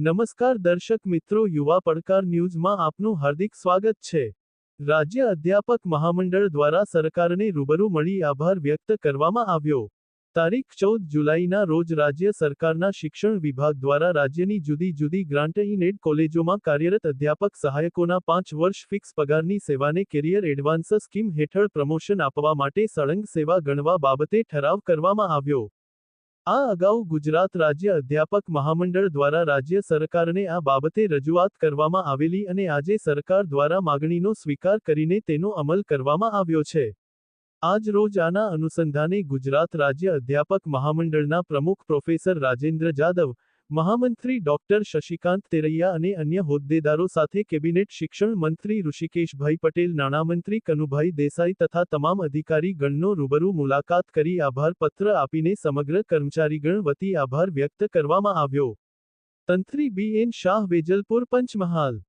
નમસ્કાર દર્શક મિત્રો, યુવા પડકાર ન્યૂઝમાં આપનું હાર્દિક સ્વાગત છે. રાજ્ય અધ્યાપક મહામંડળ દ્વારા સરકારને રૂબરૂ મળી આભાર વ્યક્ત કરવામાં આવ્યો. તારીખ ચૌદ જુલાઈના રોજ રાજ્ય સરકારના શિક્ષણ વિભાગ દ્વારા રાજ્યની જુદી જુદી ગ્રાન્ટ ઇનેડ કોલેજોમાં કાર્યરત અધ્યાપક સહાયકોના પાંચ વર્ષ ફિક્સ પગારની સેવાને કેરિયર એડવાન્સ સ્કીમ હેઠળ પ્રમોશન આપવા માટે સળંગ સેવા ગણવા બાબતે ઠરાવ કરવામાં આવ્યો. આ અગાઉ ગુજરાત રાજ્ય અધ્યાપક મહામંડળ દ્વારા રાજ્ય સરકારને આ બાબતે રજૂઆત કરવામાં આવેલી અને આજે સરકાર દ્વારા માગણીનો સ્વીકાર કરીને તેનો અમલ કરવામાં આવ્યો છે. આજ રોજ આના અનુસંધાને ગુજરાત રાજ્ય અધ્યાપક મહામંડળના પ્રમુખ પ્રોફેસર રાજેન્દ્ર જાદવ મહામંત્રી ડોક્ટર શશિકાંત તેરૈયા અને અન્ય હોદ્દેદારો સાથે કેબિનેટ શિક્ષણ મંત્રી ઋષિકેશભાઈ પટેલ, નાણામંત્રી કનુભાઈ દેસાઈ તથા તમામ અધિકારી ગણનો રૂબરૂ મુલાકાત કરી આભાર પત્ર આપીને સમગ્ર કર્મચારીગણ વતી આભાર વ્યક્ત કરવામાં આવ્યો. તંત્રી બી. એન. શાહ વેજલપુર પંચમહાલ